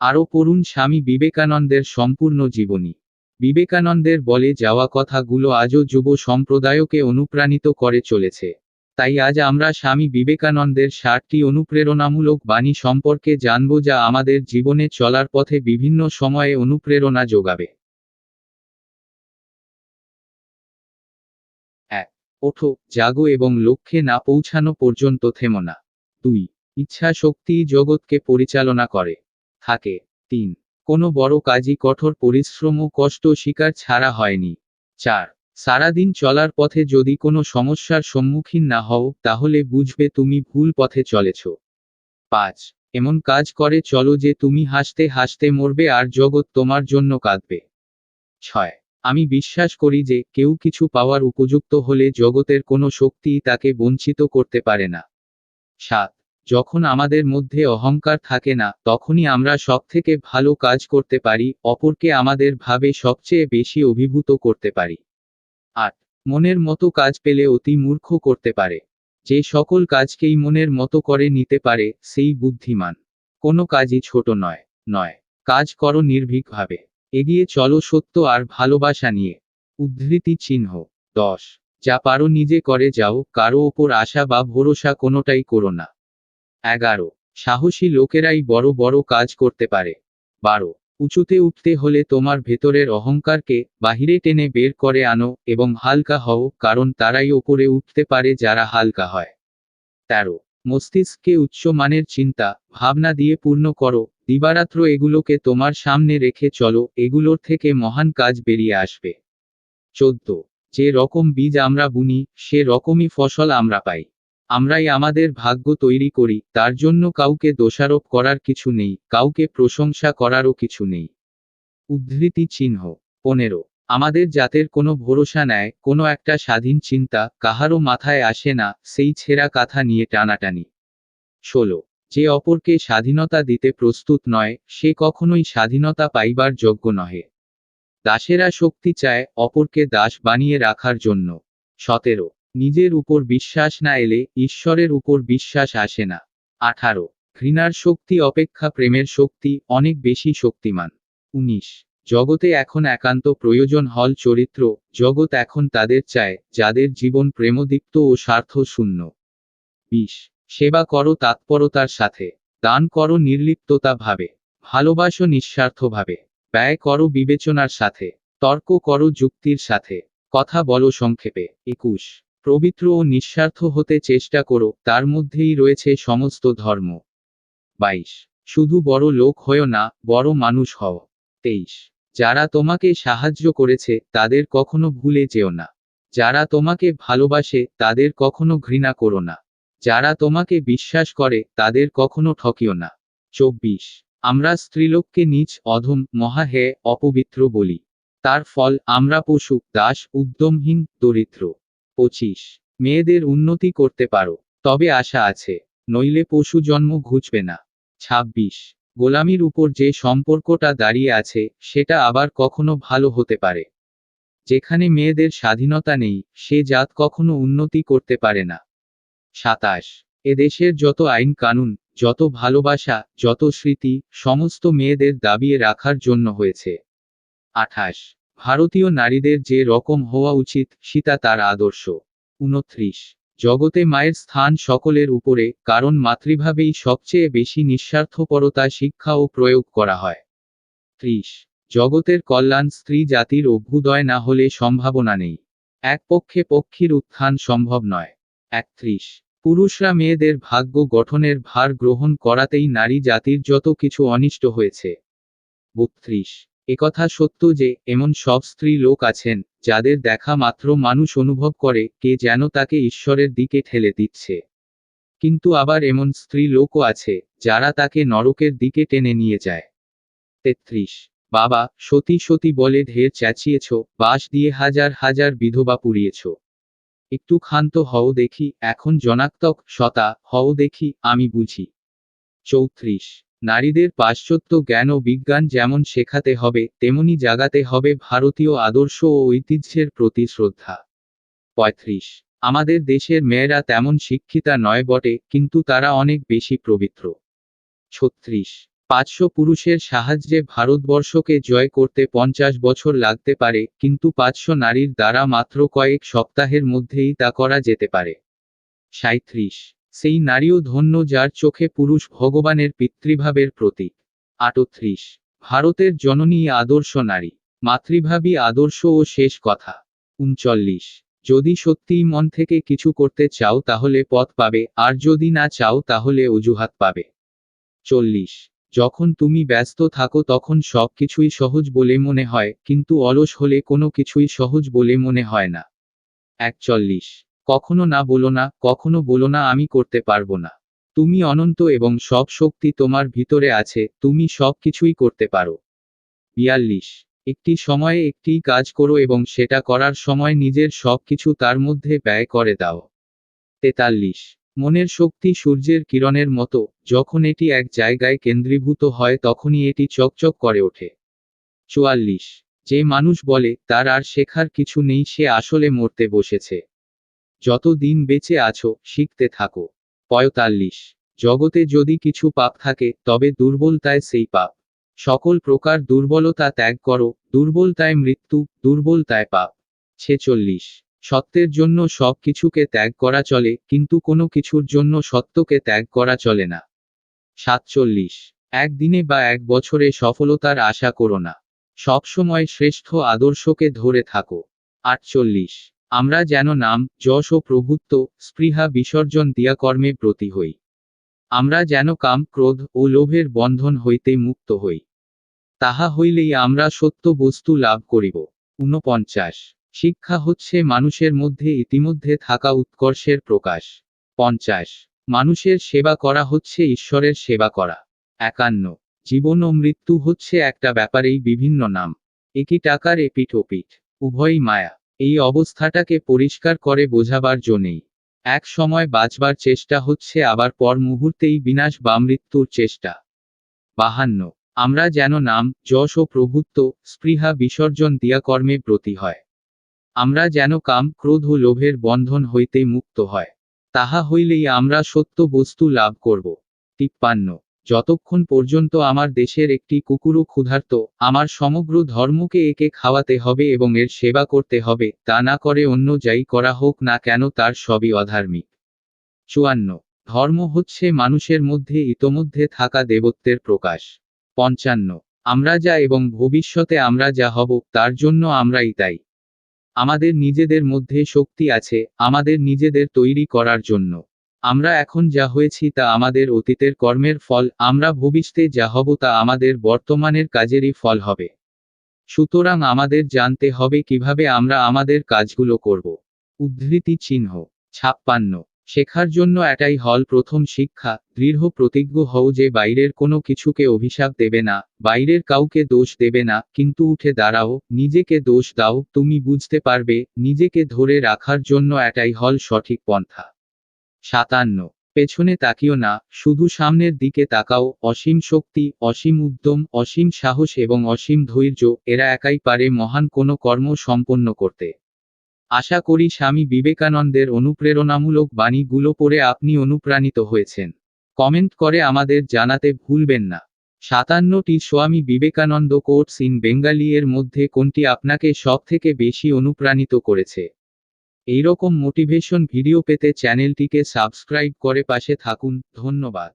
আরও পড়ুন স্বামী বিবেকানন্দের সম্পূর্ণ জীবনী। বিবেকানন্দের বলে যাওয়া কথাগুলো আজও যুব সম্প্রদায়কে অনুপ্রাণিত করে চলেছে। তাই আজ আমরা স্বামী বিবেকানন্দের ষাটটি অনুপ্রেরণামূলক বাণী সম্পর্কে জানব যা আমাদের জীবনে চলার পথে বিভিন্ন সময়ে অনুপ্রেরণা যোগাবে। এক, ওঠো, জাগো এবং লক্ষ্যে না পৌঁছানো পর্যন্ত থেমো না। দুই ইচ্ছা শক্তি জগৎকে পরিচালনা করে। থাকে। তিন, কোনো বড় কাজই কঠোর পরিশ্রম ও কষ্ট স্বীকার ছাড়া হয়নি। চার, সারাদিন চলার পথে যদি কোনো সমস্যার সম্মুখীন না হও, তাহলে বুঝবে তুমি ভুল পথে চলেছ। পাঁচ, এমন কাজ করে চলো যে তুমি হাসতে হাসতে মরবে আর জগৎ তোমার জন্য কাঁদবে। ছয়, আমি বিশ্বাস করি যে কেউ কিছু পাওয়ার উপযুক্ত হলে জগতের কোনো শক্তিই তাকে বঞ্চিত করতে পারে না। সাত যখন আমাদের মধ্যে অহংকার থাকে না, তখনই আমরা সবথেকে ভালো কাজ করতে পারি, অপরকে আমাদের ভাবে সবচেয়ে বেশি অভিভূত করতে পারি। আট মনের মতো কাজ পেলে অতি মূর্খ করতে পারে। যে সকল কাজকেই মনের মতো করে নিতে পারে, সেই বুদ্ধিমান। কোনো কাজই ছোট নয় নয়। কাজ করো নির্ভীকভাবে। এগিয়ে চলো সত্য আর ভালোবাসা নিয়ে। উদ্ধৃতি চিহ্ন। দশ। যা পারো নিজে করে যাও, কারও ওপর আশা বা ভরসা কোনোটাই করো না। এগারো। সাহসী লোকেরাই বড় বড় কাজ করতে পারে। বারো। উঁচুতে উঠতে হলে তোমার ভেতরের অহংকারকে বাহিরে টেনে বের করে আনো এবং হালকা হও, কারণ তারাই ওপরে উঠতে পারে যারা হালকা হয়। তেরো। মস্তিষ্ককে উচ্চমানের চিন্তা, ভাবনা দিয়ে পূর্ণ করো, দিবারাত্র এগুলোকে তোমার সামনে রেখে চলো, এগুলোর থেকে মহান কাজ বেরিয়ে আসবে। চোদ্দ। যে রকম বীজ আমরা বুনি, সে রকমই ফসল আমরা পাই। আমরাই আমাদের ভাগ্য তৈরি করি, তার জন্য কাউকে দোষারোপ করার কিছু নেই, কাউকে প্রশংসা করারও কিছু নেই। উদ্ধৃতি চিহ্ন, পনেরো। আমাদের জাতের কোনো ভরসা নেয়, কোনো একটা স্বাধীন চিন্তা কাহারও মাথায় আসে না, সেই ছেঁড়া কাথা নিয়ে টানাটানি। ষোলো। যে অপরকে স্বাধীনতা দিতে প্রস্তুত নয়, সে কখনোই স্বাধীনতা পাইবার যোগ্য নহে। দাসেরা শক্তি চায়, অপরকে দাস বানিয়ে রাখার জন্য। সতেরো। নিজের উপর বিশ্বাস না এলে ঈশ্বরের উপর বিশ্বাস আসে না। আঠারো। ঘৃণার শক্তি অপেক্ষা প্রেমের শক্তি অনেক বেশি শক্তিমান। উনিশ। জগতে এখন একান্ত প্রয়োজন হল চরিত্র, জগৎ এখন তাদের চায়, যাদের জীবন প্রেমদীপ্ত ও স্বার্থ শূন্য। বিশ। সেবা করো তৎপরতার সাথে। দান করো নির্লিপ্ততা ভাবে। ভালোবাসো নিঃস্বার্থভাবে। ব্যয় করো বিবেচনার সাথে। তর্ক করো যুক্তির সাথে। কথা বলো সংক্ষেপে। একুশ। পবিত্র ও নিঃস্বার্থ হতে চেষ্টা করো, তার মধ্যেই রয়েছে সমস্ত ধর্ম। বাইশ, শুধু বড় লোক হয়েও না, বড় মানুষ হও। তেইশ, যারা তোমাকে সাহায্য করেছে, তাদের কখনো ভুলে যেও না। যারা তোমাকে ভালোবাসে, তাদের কখনো ঘৃণা করো না। যারা তোমাকে বিশ্বাস করে, তাদের কখনো ঠকিও না। চব্বিশ, আমরা স্ত্রীলোককে নিজ অধম মহা হে অপবিত্র বলি। তার ফল, আমরা পশু, দাস, উদ্যমহীন, দরিদ্র। পঁচিশ। মেয়েদের উন্নতি করতে পারো। তবে আশা আছে, নইলে পশু জন্ম ঘুচবে না। ছাব্বিশ। গোলামির উপর যে সম্পর্কটা দাঁড়িয়ে আছে, সেটা আবার কখনো ভালো হতে পারে। যেখানে মেয়েদের স্বাধীনতা নেই, সে জাত কখনো উন্নতি করতে পারে না। সাতাশ। এদেশের যত আইন কানুন, যত ভালোবাসা, যত স্মৃতি, সমস্ত মেয়েদের দাবিয়ে রাখার জন্য হয়েছে। আঠাশ। ভারতীয় নারীদের যে রকম হওয়া উচিত সীতা তার আদর্শ। উনত্রিশ। জগতে মায়ের স্থান সকলের উপরে, কারণ মাতৃভাবেই সবচেয়ে বেশি নিঃস্বার্থপরতা শিক্ষা ও প্রয়োগ করা হয়। ত্রিশ। জগতের কল্যাণ স্ত্রী জাতির অভ্যুদয় না হলে সম্ভাবনা নেই। এক পক্ষে পক্ষীর উত্থান সম্ভব নয়। একত্রিশ। পুরুষরা মেয়েদের ভাগ্য গঠনের ভার গ্রহণ করাতেই নারী জাতির যত কিছু অনিষ্ট হয়েছে। বত্রিশ। একথা সত্য যে, এমন সব স্ত্রী লোক আছেন, যাদের দেখা মাত্র মানুষ অনুভব করে, কে যেন তাকে ঈশ্বরের দিকে ঠেলে দিচ্ছে। কিন্তু আবার এমন স্ত্রী লোকও আছে, যারা তাকে নরকের দিকে টেনে নিয়ে যায়। তেত্রিশ। বাবা, সতী সতী বলে ঢের চেঁচিয়েছ বাঁশ দিয়ে হাজার হাজার বিধবা পুড়িয়েছ। একটু ক্ষান্ত হও দেখি, এখন জনাক্তক সতা, হও দেখি, আমি বুঝি। চৌত্রিশ। নারীদের পাশ্চাত্য জ্ঞান ও বিজ্ঞান যেমন শেখাতে হবে, তেমনি জাগাতে হবে ভারতীয় আদর্শ ও ঐতিহ্যের প্রতি শ্রদ্ধা। পঁয়ত্রিশ। আমাদের দেশের মেয়েরা তেমন শিক্ষিতা নয় বটে, কিন্তু তারা অনেক বেশি পবিত্র। ছত্রিশ। পাঁচশো পুরুষের সাহায্যে ভারতবর্ষকে জয় করতে পঞ্চাশ বছর লাগতে পারে, কিন্তু পাঁচশো নারীর দ্বারা মাত্র কয়েক সপ্তাহের মধ্যেই তা করা যেতে পারে। সাঁত্রিশ সেই নারীও ধন্য যার চোখে পুরুষ ভগবানের পিতৃভাবের প্রতীক। আটত্রিশ। ভারতের জননী আদর্শ নারী। মাতৃভাবী আদর্শ ও শেষ কথা। উনচল্লিশ। যদি সত্যিই মন থেকে কিছু করতে চাও তাহলে পথ পাবে, আর যদি না চাও তাহলে অজুহাত পাবে। চল্লিশ। যখন তুমি ব্যস্ত থাকো তখন সব কিছুই সহজ বলে মনে হয়, কিন্তু অলস হলে কোনো কিছুই সহজ বলে মনে হয় না। একচল্লিশ। কখনো না বলো না, কখনো বলো না, আমি করতে পারব না। তুমি অনন্ত এবং সব শক্তি তোমার ভিতরে আছে, তুমি সব কিছুই করতে পারো। বিয়াল্লিশ। একটি সময়ে একটি কাজ করো এবং সেটা করার সময় নিজের সব কিছু তার মধ্যে ব্যয় করে দাও। তেতাল্লিশ। মনের শক্তি সূর্যের কিরণের মতো, যখন এটি এক জায়গায় কেন্দ্রীভূত হয় তখনই এটি চকচক করে ওঠে। চুয়াল্লিশ। যে মানুষ বলে, তার আর শেখার কিছু নেই, সে আসলে মরতে বসেছে। যত দিন বেঁচে আছো, শিখতে থাকো। পঁয়তাল্লিশ। জগতে যদি কিছু পাপ থাকে, তবে দুর্বলতায় সেই পাপ। সকল প্রকার দুর্বলতা ত্যাগ করো, দুর্বলতায় মৃত্যু, দুর্বলতায় পাপ। ছেচল্লিশ। সত্যের জন্য সব কিছুকে ত্যাগ করা চলে, কিন্তু কোনো কিছুর জন্য সত্যকে ত্যাগ করা চলে না। সাতচল্লিশ। একদিনে বা এক বছরে সফলতার আশা করো না। সবসময় শ্রেষ্ঠ আদর্শকে ধরে থাকো। আটচল্লিশ। আমরা যেন নাম, যশ ও প্রভুত্ব, স্পৃহা বিসর্জন দিয়া কর্মে প্রতি হই। আমরা যেন কাম, ক্রোধ ও লোভের বন্ধন হইতে মুক্ত হই। তাহা হইলেই আমরা সত্য বস্তু লাভ করিব। ঊনপঞ্চাশ। শিক্ষা হচ্ছে মানুষের মধ্যে ইতিমধ্যে থাকা উৎকর্ষের প্রকাশ। পঞ্চাশ। মানুষের সেবা করা হচ্ছে ঈশ্বরের সেবা করা। একান্ন। জীবন ও মৃত্যু হচ্ছে একটা ব্যাপারেই বিভিন্ন নাম। একই টাকার এপিঠ ওপিঠ। উভয়ই মায়া। এই অবস্থাটাকে পরিষ্কার করে বোঝাবার জন্যেই। এক সময় বাঁচবার চেষ্টা হচ্ছে, আবার পর মুহূর্তেই বিনাশ বা মৃত্যুর চেষ্টা। বাহান্ন। আমরা যেন নাম, যশ ও প্রভুত্ব, স্পৃহা বিসর্জন দিয়া কর্মে ব্রতী হয়। আমরা যেন কাম, ক্রোধ ও লোভের বন্ধন হইতে মুক্ত হয়। তাহা হইলেই আমরা সত্য বস্তু লাভ করব। তিপ্পান্ন। যতক্ষণ পর্যন্ত আমার দেশের একটি কুকুরও ক্ষুধার্ত, আমার সমগ্র ধর্মকে একে খাওয়াতে হবে এবং এর সেবা করতে হবে, তা না করে অন্য যাই করা হোক না কেন তার সবই অধার্মিক। চুয়ান্ন। ধর্ম হচ্ছে মানুষের মধ্যে ইতোমধ্যে থাকা দেবত্বের প্রকাশ। পঞ্চান্ন। আমরা যা এবং ভবিষ্যতে আমরা যা হব, তার জন্য আমরাই তাই। আমাদের নিজেদের মধ্যে শক্তি আছে, আমাদের নিজেদের তৈরি করার জন্য। আমরা এখন যা হয়েছি তা আমাদের অতীতের কর্মের ফল, আমরা ভবিষ্যতে যা হব তা আমাদের বর্তমানের কাজেরই ফল হবে। সুতরাং আমাদের জানতে হবে কীভাবে আমরা আমাদের কাজগুলো করব। উদ্ধৃতি চিহ্ন, ছাপ্পান্ন। শেখার জন্য এটাই হল প্রথম শিক্ষা, দৃঢ় প্রতিজ্ঞ হও যে বাইরের কোনো কিছুকে অভিশাপ দেবে না, বাইরের কাউকে দোষ দেবে না, কিন্তু উঠে দাঁড়াও, নিজেকে দোষ দাও, তুমি বুঝতে পারবে, নিজেকে ধরে রাখার জন্য এটাই হল সঠিক পন্থা। সাতান্ন। পেছনে তাকিও না, শুধু সামনের দিকে তাকাও, অসীম শক্তি, অসীম উদ্যম, অসীম সাহস এবং অসীম ধৈর্য, এরা একাই পারে মহান কোনো কর্ম সম্পন্ন করতে। আশা করি স্বামী বিবেকানন্দের অনুপ্রেরণামূলক বাণীগুলো পড়ে আপনি অনুপ্রাণিত হয়েছেন। কমেন্ট করে আমাদের জানাতে ভুলবেন না। সাতান্নটি Swami Vivekananda courts in Bengali এর মধ্যে কোনটি আপনাকে সবথেকে বেশি অনুপ্রাণিত করেছে? এইরকম মোটিভেশন ভিডিও পেতে চ্যানেলটিকে সাবস্ক্রাইব করে পাশে থাকুন ধন্যবাদ।